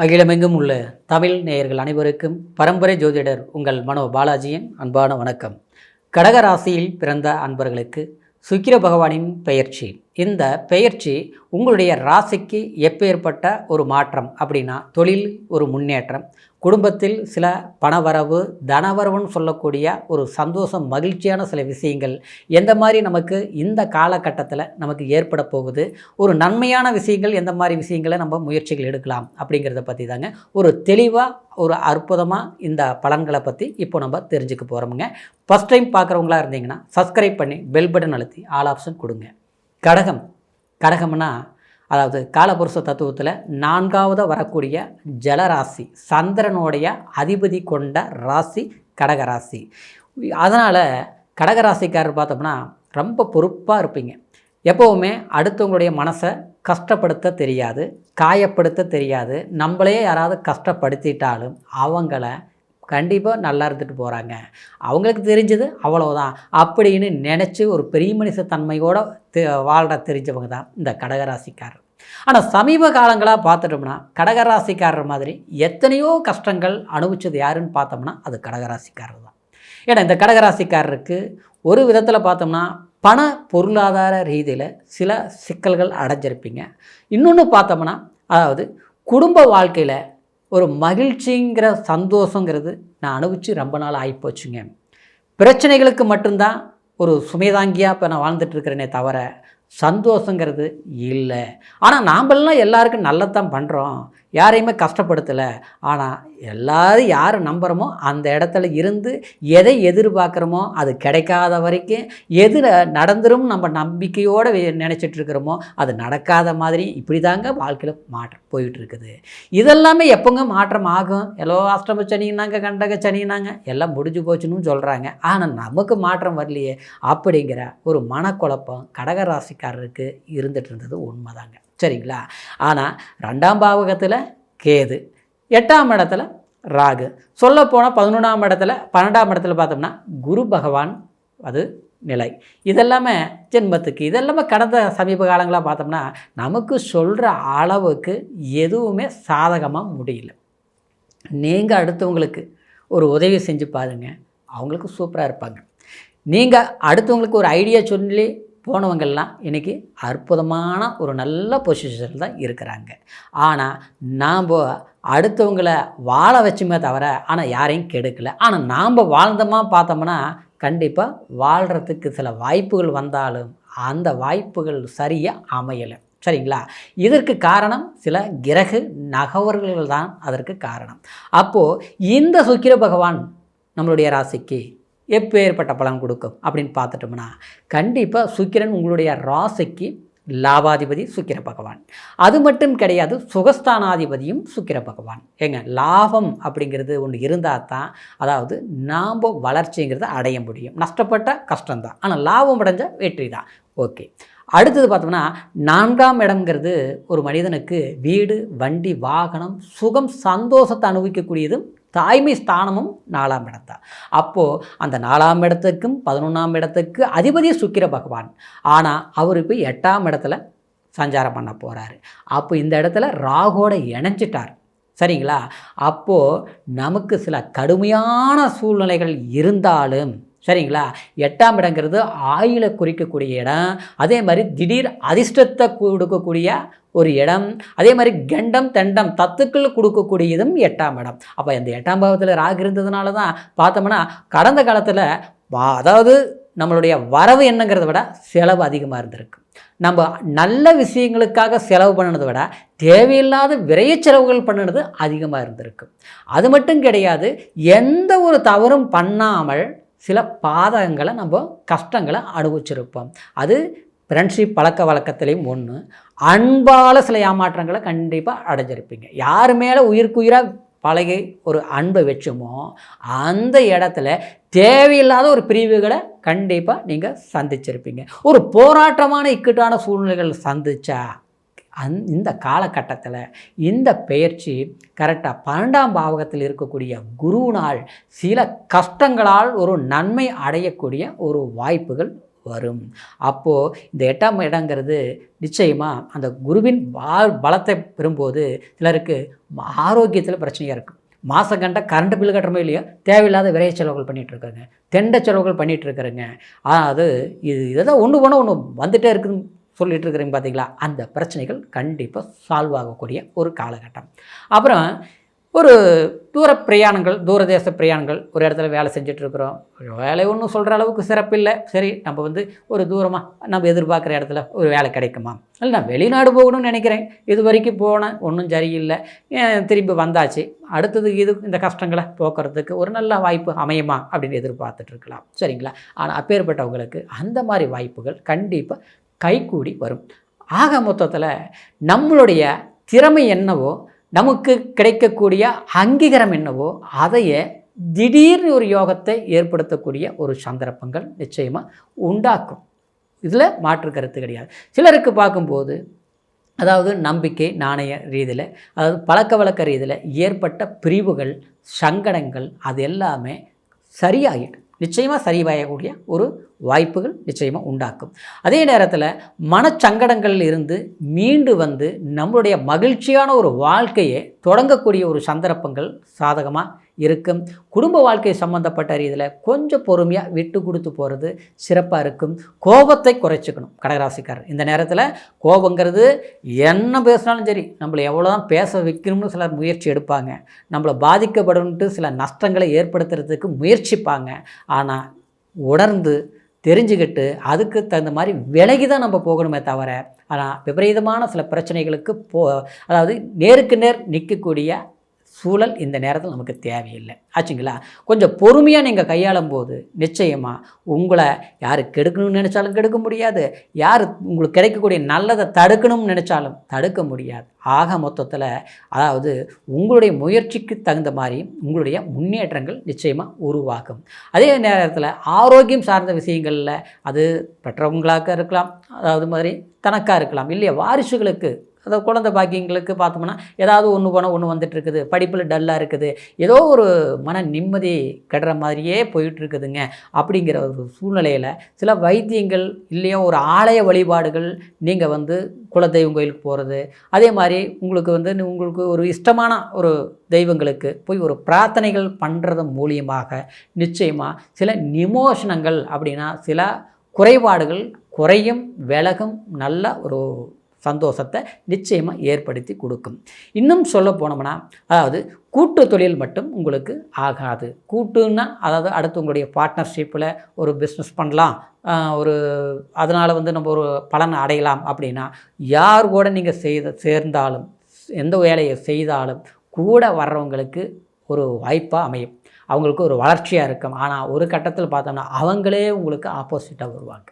அகிலமெங்கும் உள்ள தமிழ் நேயர்கள் அனைவருக்கும் பரம்பரை ஜோதிடர் உங்கள் மனோ பாலாஜியின் அன்பான வணக்கம். கடக ராசியில் பிறந்த அன்பர்களுக்கு சுக்கிர பகவானின் பெயர்ச்சி. இந்த பெயர்ச்சி உங்களுடைய ராசிக்கு எப்பேற்பட்ட ஒரு மாற்றம் அப்படின்னா தொழில் ஒரு முன்னேற்றம் குடும்பத்தில் சில பணவரவு தனவரவுன்னு சொல்லக்கூடிய ஒரு சந்தோஷம் மகிழ்ச்சியான சில விஷயங்கள் எந்த மாதிரி நமக்கு இந்த காலகட்டத்தில் நமக்கு ஏற்பட போகுது ஒரு நன்மையான விஷயங்கள் எந்த மாதிரி விஷயங்களை நம்ம முயற்சிகள் எடுக்கலாம் அப்படிங்கிறத பற்றி தாங்க ஒரு தெளிவாக ஒரு அற்புதமாக இந்த பலன்களை பற்றி இப்போ நம்ம தெரிஞ்சுக்க போகிறோமுங்க ஃபஸ்ட் டைம் பார்க்குறவங்களா இருந்தீங்கன்னா சப்ஸ்கிரைப் பண்ணி பெல் பட்டன் அழுத்தி ஆல் ஆப்ஷன் கொடுங்க. கடகம். கடகம்னா அதாவது காலபுருஷ தத்துவத்தில் நான்காவதாக வரக்கூடிய ஜலராசி சந்திரனுடைய அதிபதி கொண்ட ராசி கடகராசி. அதனால் கடகராசிக்காரர் பார்த்தோம்னா ரொம்ப பொறுப்பாக இருப்பீங்க. எப்போவுமே அடுத்தவங்களுடைய மனசை கஷ்டப்படுத்த தெரியாது காயப்படுத்த தெரியாது. நம்மளையே யாராவது கஷ்டப்படுத்திட்டாலும் அவங்கள கண்டிப்பாக நல்லா இருந்துட்டு போகிறாங்க அவங்களுக்கு தெரிஞ்சது அவ்வளோதான் அப்படின்னு நினச்சி ஒரு பெரிய மனுஷ தன்மையோடு வாழ்கிற தெரிஞ்சவங்க தான் இந்த கடகராசிக்காரர். ஆனால் சமீப காலங்களாக பார்த்துட்டோம்னா கடகராசிக்காரர் மாதிரி எத்தனையோ கஷ்டங்கள் அனுபவிச்சது யாருன்னு பார்த்தோம்னா அது கடகராசிக்காரர் தான். ஏன்னா இந்த கடகராசிக்காரருக்கு ஒரு விதத்தில் பார்த்தோம்னா பண பொருளாதார ரீதியில் சில சிக்கல்கள் அடைஞ்சிருப்பீங்க. இன்னொன்று பார்த்தோம்னா அதாவது குடும்ப வாழ்க்கையில் ஒரு மகிழ்ச்சிங்கிற சந்தோஷங்கிறது நான் அனுபவித்து ரொம்ப நாள் ஆகிப்போச்சுங்க பிரச்சனைகளுக்கு மட்டும்தான் ஒரு சுமைதாங்கியாக இப்போ நான் வாழ்ந்துட்டுருக்கிறேனே தவிர சந்தோஷங்கிறது இல்லை. ஆனால் நாம்பெல்லாம் எல்லாருக்கும் நல்லதான் பண்ணுறோம் யாரையுமே கஷ்டப்படுத்தலை. ஆனால் எல்லாரும் யார் நம்புகிறோமோ அந்த இடத்துல இருந்து எதை எதிர்பார்க்குறோமோ அது கிடைக்காத வரைக்கும் எது நடந்துரும் நம்ம நம்பிக்கையோடு நினச்சிட்டுருக்குறோமோ அது நடக்காத மாதிரி இப்படி தாங்க வாழ்க்கையில் மாற்றம் போயிட்டுருக்குது இதெல்லாமே எப்போங்க மாற்றம் ஆகும்? எல்லோ அஷ்டம சனினாங்க கண்டக சனினாங்க எல்லாம் முடிஞ்சு போச்சுன்னு சொல்கிறாங்க ஆனால் நமக்கு மாற்றம் வரலையே அப்படிங்கிற ஒரு மனக்குழப்பம் ராசிக்காரருக்கு இருந்துட்டு இருந்தது உண்மைதாங்க. சரிங்களா? ஆனால் ரெண்டாம் பாவகத்தில் கேது எட்டாம் இடத்துல ராகு. சொல்லப்போனால் பதினொன்றாம் இடத்துல பன்னெண்டாம் இடத்துல பார்த்தோம்னா குரு பகவான் அது நிலை. இதெல்லாமே ஜென்மத்துக்கு இதெல்லாமே கடந்த சமீப காலங்களாக பார்த்தோம்னா நமக்கு சொல்கிற அளவுக்கு எதுவுமே சாதகமாக முடியல. நீங்கள் அடுத்தவங்களுக்கு ஒரு உதவி செஞ்சு பாருங்க. அவங்களுக்கு சூப்பராக இருப்பாங்க. நீங்கள் அடுத்தவங்களுக்கு ஒரு ஐடியா சொல்லி போனவங்கள்லாம் இன்றைக்கி அற்புதமான ஒரு நல்ல பொசிஷனில் தான் இருக்கிறாங்க. ஆனால் நாம் அடுத்தவங்கள வாழ வச்சுமே தவிர ஆனால் யாரையும் கெடுக்கலை. ஆனால் நாம் வாழ்ந்தோமா பார்த்தோம்னா கண்டிப்பாக வாழ்கிறதுக்கு சில வாய்ப்புகள் வந்தாலும் அந்த வாய்ப்புகள் சரியாக அமையலை. சரிங்களா? இதற்கு காரணம் சில கிரகு நகவர்கள் தான் அதற்கு காரணம். அப்போது இந்த சுக்கிர பகவான் நம்மளுடைய ராசிக்கு எப்பேற்பட்ட பலன் கொடுக்கும் அப்படின்னு பார்த்துட்டோம்னா கண்டிப்பாக சுக்கிரன் உங்களுடைய ராசிக்கு லாபாதிபதி சுக்கிர பகவான். அது மட்டும் கிடையாது சுகஸ்தானாதிபதியும் சுக்கிர பகவான். ஏங்க லாபம் அப்படிங்கிறது ஒன்று இருந்தால் தான் அதாவது நாம் வளர்ச்சிங்கிறத அடைய முடியும். நஷ்டப்பட்ட கஷ்டம்தான். ஆனால் லாபம் அடைஞ்ச வெற்றி தான் ஓகே. அடுத்தது பார்த்தோம்னா நான்காம் இடம்ங்கிறது ஒரு மனிதனுக்கு வீடு வண்டி வாகனம் சுகம் சந்தோஷத்தை அனுபவிக்கக்கூடியதும் தாய்மை ஸ்தானமும் நாலாம் இடத்தான் அப்போது அந்த நாலாம் இடத்துக்கும் பதினொன்றாம் இடத்துக்கு அதிபதி சுக்கிர பகவான். ஆனால் அவர் இப்போ எட்டாம் இடத்துல சஞ்சாரம் பண்ண போகிறாரு அப்போ இந்த இடத்துல ராகோட இணைஞ்சிட்டார். சரிங்களா? அப்போது நமக்கு சில கடுமையான சூழ்நிலைகள் இருந்தாலும் சரிங்களா? எட்டாம் இடங்கிறது ஆயிலை குறிக்கக்கூடிய இடம். அதே மாதிரி திடீர் அதிர்ஷ்டத்தை கொடுக்கக்கூடிய ஒரு இடம். அதே மாதிரி கண்டம் தண்டம் தத்துக்கள் கொடுக்கக்கூடியதும் எட்டாம் இடம். அப்போ இந்த எட்டாம் பாவத்தில் ராகு இருந்ததுனால தான் பார்த்தோம்னா கடந்த காலத்தில் அதாவது நம்மளுடைய வரவு என்னங்கிறத விட செலவு அதிகமாக இருந்திருக்கு. நம்ம நல்ல விஷயங்களுக்காக செலவு பண்ணினதை விட தேவையில்லாத விரைய செலவுகள் பண்ணினது அதிகமாக இருந்திருக்கு. அது மட்டும் கிடையாது எந்த ஒரு தவறும் பண்ணாமல் சில பாதகங்களை நம்ம கஷ்டங்களை அனுபவிச்சிருப்போம். அது ஃப்ரெண்ட்ஷிப் பழக்க வழக்கத்துலேயும் ஒன்று அன்பால் சில ஏமாற்றங்களை கண்டிப்பாக அடைஞ்சிருப்பீங்க. யார் மேலே உயிருக்குயிராக பழகி ஒரு அன்பை வச்சோமோ அந்த இடத்துல தேவையில்லாத ஒரு பிரிவுகளை கண்டிப்பாக நீங்கள் சந்திச்சிருப்பீங்க. ஒரு போராட்டமான இக்கட்டான சூழ்நிலைகள் சந்தித்தா அந் இந்த காலகட்டத்தில் இந்த பெயர்ச்சி கரெக்டாக பன்னெண்டாம் பாவகத்தில் இருக்கக்கூடிய குருவினால் சில கஷ்டங்களால் ஒரு நன்மை அடையக்கூடிய ஒரு வாய்ப்புகள் வரும். அப்போது இந்த எட்டாம் இடங்கிறது நிச்சயமாக அந்த குருவின் பா பலத்தை பெறும்போது சிலருக்கு ஆரோக்கியத்தில் பிரச்சனையாக இருக்கும் மாதம் கண்ட கரண்ட் பில் கட்டுறமோ இல்லையோ? தேவையில்லாத விரைய செலவுகள் பண்ணிகிட்ருக்குறேங்க தெண்டை தெண்ட செலவுகள் பண்ணிகிட்டு இருக்கிறேங்க. அது இது இதை தான் ஒன்று போனால் ஒன்று வந்துகிட்டே இருக்குதுன்னு சொல்லிட்டு இருக்கிறீங்க பார்த்தீங்களா அந்த பிரச்சனைகள் கண்டிப்பாக சால்வ் ஆகக்கூடிய ஒரு காலகட்டம். அப்புறம் ஒரு தூர பிரயாணங்கள் தூரதேச பிரயாணங்கள் ஒரு இடத்துல வேலை செஞ்சிட்ருக்குறோம் வேலை ஒன்றும் சொல்கிற அளவுக்கு சிறப்பில்லை. சரி நம்ம வந்து ஒரு தூரமாக நம்ம எதிர்பார்க்குற இடத்துல ஒரு வேலை கிடைக்குமா? இல்லை நான் வெளிநாடு போகணும்னு நினைக்கிறேன். இது வரைக்கும் போனேன் ஒன்றும் சரியில்லை. திரும்பி வந்தாச்சு? அடுத்தது இது இந்த கஷ்டங்களை போக்குறதுக்கு ஒரு நல்ல வாய்ப்பு அமையுமா? அப்படின்னு எதிர்பார்த்துட்ருக்கலாம் சரிங்களா? ஆனால் அப்பேற்பட்டவங்களுக்கு அந்த மாதிரி வாய்ப்புகள் கண்டிப்பாக கைகூடி வரும். ஆக மொத்தத்தில் நம்மளுடைய திறமை என்னவோ நமக்கு கிடைக்கக்கூடிய அங்கீகாரம் என்னவோ அதையே திடீர்னு ஒரு யோகத்தை ஏற்படுத்தக்கூடிய ஒரு சந்தர்ப்பங்கள் நிச்சயமாக உண்டாக்கும். இதில் மாற்று கருத்து கிடையாது. சிலருக்கு பார்க்கும்போது அதாவது நம்பிக்கை நாணய ரீதியில் அதாவது பழக்க வழக்க ரீதியில் ஏற்பட்ட பிரிவுகள் சங்கடங்கள் அது எல்லாமே சரியாகிடும் நிச்சயமாக சரிவாயக்கூடிய ஒரு வாய்ப்புகள் நிச்சயமாக உண்டாக்கும். அதே நேரத்தில் மனச்சங்கடங்களில் இருந்து மீண்டு வந்து நம்மளுடைய மகிழ்ச்சியான ஒரு வாழ்க்கையை தொடங்கக்கூடிய ஒரு சந்தர்ப்பங்கள் சாதகமாக இருக்கும். குடும்ப வாழ்க்கை சம்மந்தப்பட்ட ரீதியில் கொஞ்சம் பொறுமையாக விட்டு கொடுத்து போகிறது சிறப்பாக இருக்கும். கோபத்தை குறைச்சிக்கணும் கடகராசிக்காரர். இந்த நேரத்தில் கோபங்கிறது என்ன பேசினாலும் சரி நம்மளை எவ்வளோ தான் பேச வைக்கணும்னு சிலர் முயற்சி எடுப்பாங்க. நம்மளை பாதிக்கப்படணுன்ட்டு சில நஷ்டங்களை ஏற்படுத்துறதுக்கு முயற்சிப்பாங்க. ஆனால் உணர்ந்து தெரிஞ்சுக்கிட்டு அதுக்கு தகுந்த மாதிரி விலகி தான் நம்ம போகணுமே தவிர ஆனால் விபரீதமான சில பிரச்சனைகளுக்கு போ அதாவது நேருக்கு நேர் நிற்கக்கூடிய சூழல் இந்த நேரத்தில் நமக்கு தேவையில்லை. ஆச்சுங்களா? கொஞ்சம் பொறுமையாக நீங்கள் கையாளும் போது நிச்சயமாக உங்களை யார் கெடுக்கணும்னு நினச்சாலும் கெடுக்க முடியாது. யார் உங்களுக்கு கிடைக்கக்கூடிய நல்லதை தடுக்கணும்னு நினச்சாலும் தடுக்க முடியாது. ஆக மொத்தத்தில் அதாவது உங்களுடைய முயற்சிக்கு தகுந்த மாதிரி உங்களுடைய முன்னேற்றங்கள் நிச்சயமாக உருவாகும். அதே நேரத்தில் ஆரோக்கியம் சார்ந்த விஷயங்களில் அது பெற்றவங்களாக இருக்கலாம். அதாவது மாதிரி தனக்காக இருக்கலாம். இல்லையா? வாரிசுகளுக்கு அந்த குழந்தை பாக்கியங்களுக்கு பார்த்தோம்னா ஏதாவது ஒன்று போனால் ஒன்று வந்துட்டு இருக்குது படிப்பில் டல்லாக இருக்குது. ஏதோ ஒரு மன நிம்மதி கெடுற மாதிரியே போயிட்டுருக்குதுங்க. அப்படிங்கிற ஒரு சூழ்நிலையில் சில வைத்தியங்கள் இல்லையோ ஒரு ஆலய வழிபாடுகள் நீங்கள் வந்து குலதெய்வம் கோயிலுக்கு போகிறது அதே மாதிரி உங்களுக்கு வந்து உங்களுக்கு ஒரு இஷ்டமான ஒரு தெய்வங்களுக்கு போய் ஒரு பிரார்த்தனைகள் பண்ணுறது மூலியமாக நிச்சயமாக சில நிமோஷனங்கள் அப்படின்னா சில குறைபாடுகள் குறையும் விலகும் நல்ல ஒரு சந்தோஷத்தை நிச்சயமாக ஏற்படுத்தி கொடுக்கும். இன்னும் சொல்ல போனோம்னா அதாவது கூட்டு தொழில் மட்டும் உங்களுக்கு ஆகாது. கூட்டுன்னா அதாவது அடுத்து உங்களுடைய பார்ட்னர்ஷிப்பில் ஒரு பிஸ்னஸ் பண்ணலாம். ஒரு அதனால் வந்து நம்ம ஒரு பலன் அடையலாம் அப்படின்னா யார் கூட நீங்கள் செய்த சேர்ந்தாலும் எந்த வேலையை செய்தாலும் கூட வர்றவங்களுக்கு ஒரு வாய்ப்பாக அமையும். அவங்களுக்கு ஒரு வளர்ச்சியாக இருக்கும். ஆனால் ஒரு கட்டத்தில் பார்த்தோம்னா அவங்களே உங்களுக்கு ஆப்போசிட்டாக வருவாங்க.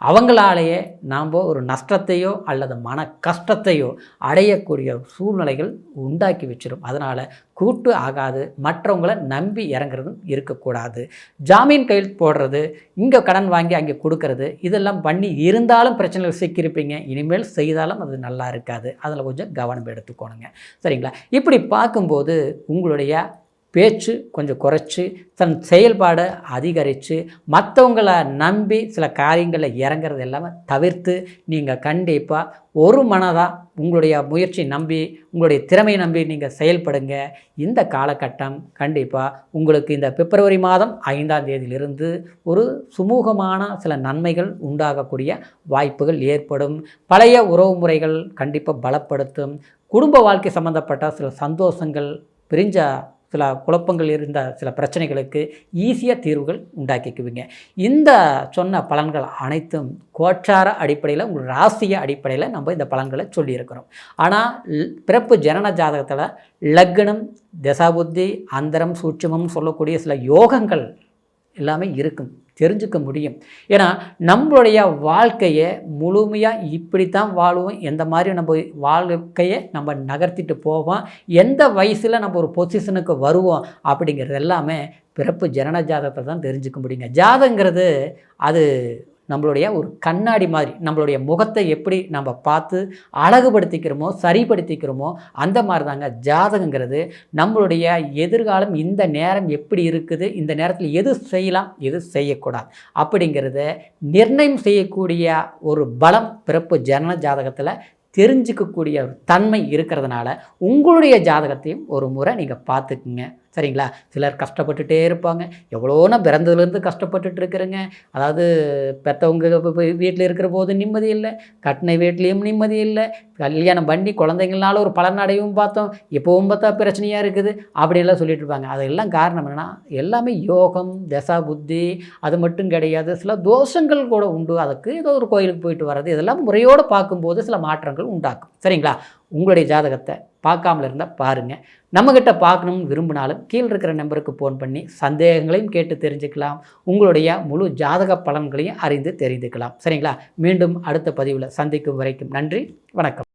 அவங்களாலேயே நாம் ஒரு நஷ்டத்தையோ அல்லது மன கஷ்டத்தையோ அடையக்கூடிய சூழ்நிலைகள் உண்டாக்கி வச்சிடும் அதனால் கூட்டு ஆகாது மற்றவங்களை நம்பி இறங்குறதும் இருக்கக்கூடாது. ஜாமீன் கையில் போடுறது இங்கே கடன் வாங்கி அங்கே கொடுக்கறது இதெல்லாம் பண்ணி இருந்தாலும் பிரச்சனைகள் சிக்கியிருப்பீங்க இனிமேல் செய்தாலும் அது நல்லா இருக்காது. அதில் கொஞ்சம் கவனம் எடுத்துக்கோணுங்க. சரிங்களா? இப்படி பார்க்கும்போது உங்களுடைய பேச்சு கொஞ்சம் குறைச்சி தன் செயல்பாடை அதிகரித்து மற்றவங்களை நம்பி சில காரியங்களில் இறங்கிறது எல்லாமே தவிர்த்து நீங்கள் கண்டிப்பாக ஒரு மனதாக உங்களுடைய முயற்சி நம்பி உங்களுடைய திறமையை நம்பி நீங்கள் செயல்படுங்க. இந்த காலகட்டம் கண்டிப்பாக உங்களுக்கு இந்த பிப்ரவரி மாதம் ஐந்தாம் தேதியிலிருந்து ஒரு சுமூகமான சில நன்மைகள் உண்டாகக்கூடிய வாய்ப்புகள் ஏற்படும். பழைய உறவு முறைகள் கண்டிப்பாக பலப்படுத்தும். குடும்ப வாழ்க்கை சம்மந்தப்பட்ட சில சந்தோஷங்கள் பிரிஞ்ச சில குழப்பங்கள் இருந்த சில பிரச்சனைகளுக்கு ஈஸியாக தீர்வுகள் உண்டாக்கிக்குவீங்க. இந்த சொன்ன பலன்கள் அனைத்தும் கோச்சார அடிப்படையில் உங்கள் ராசிய அடிப்படையில் நம்ம இந்த பலன்களை சொல்லியிருக்கிறோம். ஆனால் பிறப்பு ஜனன ஜாதகத்தில் லக்னம் தசாபுத்தி அந்தரம் சூட்சமம் சொல்லக்கூடிய சில யோகங்கள் எல்லாமே இருக்கும். தெரிஞ்சுக்க முடியும். ஏன்னா நம்மளுடைய வாழ்க்கையை முழுமையாக இப்படித்தான் வாழுவோம். எந்த மாதிரி நம்ம வாழ்க்கையை நம்ம நகர்த்திட்டு போவோம். எந்த வயசில் நம்ம ஒரு பொசிஷனுக்கு வருவோம் அப்படிங்கிறது எல்லாமே பிறப்பு ஜனன ஜாதகத்தை தான் தெரிஞ்சுக்க முடியுங்க. ஜாதங்கிறது அது நம்மளுடைய ஒரு கண்ணாடி மாதிரி நம்மளுடைய முகத்தை எப்படி நம்ம பார்த்து அழகுபடுத்திக்கிறோமோ சரிப்படுத்திக்கிறோமோ அந்த மாதிரி தாங்க ஜாதகங்கிறது. நம்மளுடைய எதிர்காலம் இந்த நேரம் எப்படி இருக்குது இந்த நேரத்தில் எது செய்யலாம் எது செய்யக்கூடாது அப்படிங்கிறத நிர்ணயம் செய்யக்கூடிய ஒரு பலம் பிறப்பு ஜனன ஜாதகத்தில் தெரிஞ்சுக்கக்கூடிய ஒரு தன்மை இருக்கிறதுனால உங்களுடைய ஜாதகத்தையும் ஒரு முறை நீங்கள் பார்த்துக்குங்க. சரிங்களா? சிலர் கஷ்டப்பட்டுட்டே இருப்பாங்க. எவ்வளோனா பிறந்ததுலேருந்து கஷ்டப்பட்டுட்டு இருக்கிறேங்க அதாவது பெற்றவங்க வீட்டில் இருக்கிற போது நிம்மதி இல்லை. கட்டின வீட்லேயும் நிம்மதி இல்லை. கல்யாணம் பண்ணி குழந்தைங்களால ஒரு பலனடையும் பார்த்தோம். இப்போவும் பார்த்தா பிரச்சனையாக இருக்குது. அப்படின்லாம் சொல்லிட்டு இருப்பாங்க அதெல்லாம் காரணம் என்னென்னா எல்லாமே யோகம் தசா புத்தி அது மட்டும் கிடையாது. சில தோஷங்கள் கூட உண்டு. அதுக்கு ஏதோ ஒரு கோயிலுக்கு போயிட்டு வர்றது இதெல்லாம் முறையோடு பார்க்கும்போது சில மாற்றங்கள் உண்டாக்கும். சரிங்களா? உங்களுடைய ஜாதகத்தை பார்க்காமல இருந்தால் பாருங்கள் நம்மக்கிட்ட பார்க்கணும்னு விரும்பினாலும் கீழே இருக்கிற நம்பருக்கு ஃபோன் பண்ணி சந்தேகங்களையும் கேட்டு தெரிஞ்சுக்கலாம். உங்களுடைய முழு ஜாதக பலன்களையும் அறிந்து தெரிந்துக்கலாம். சரிங்களா? மீண்டும் அடுத்த பதிவில் சந்திக்கும் வரைக்கும் நன்றி வணக்கம்.